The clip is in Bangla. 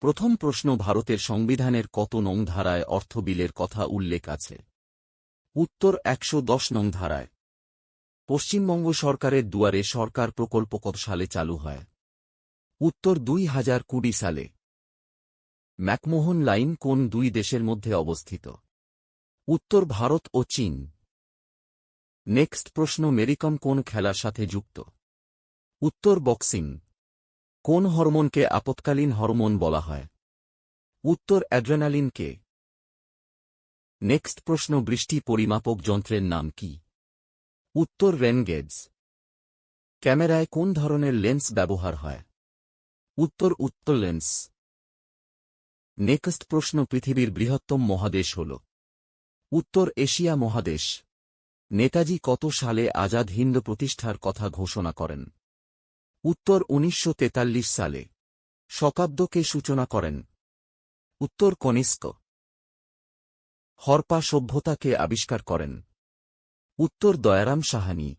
প্রথম প্রশ্ন ভারতের সংবিধানের কত নং ধারায় অর্থ বিলের কথা উল্লেখ আছে? উত্তর একশো দশ নং ধারায়। পশ্চিমবঙ্গ সরকারের দুয়ারে সরকার প্রকল্প কত সালে চালু হয়? উত্তর দুই হাজার কুড়ি সালে। ম্যাকমোহন লাইন কোন দুই দেশের মধ্যে অবস্থিত? উত্তর ভারত ও চীন। নেক্সট প্রশ্ন মেরিকম কোন খেলার সাথে যুক্ত? উত্তর বক্সিং। কোন হরমোনকে আপৎকালীন হরমোন বলা হয়? উত্তর, অ্যাড্রেনালিনকে। নেক্সট প্রশ্ন, বৃষ্টি পরিমাপক যন্ত্রের নাম কি? উত্তর, রেনগেজ। ক্যামেরায় কোন ধরনের লেন্স ব্যবহার হয়? উত্তর উত্তর লেন্স। নেক্সট প্রশ্ন, পৃথিবীর বৃহত্তম মহাদেশ হল। উত্তর, এশিয়া মহাদেশ। নেতাজি কত সালে আজাদ হিন্দ প্রতিষ্ঠার কথা ঘোষণা করেন? উত্তর উনিশশো তেতাল্লিশ সালে। শকাব্দকে সূচনা করেন। উত্তর কনিষ্ক। হরপা সভ্যতাকে আবিষ্কার করেন। উত্তর দয়ারাম সাহানি।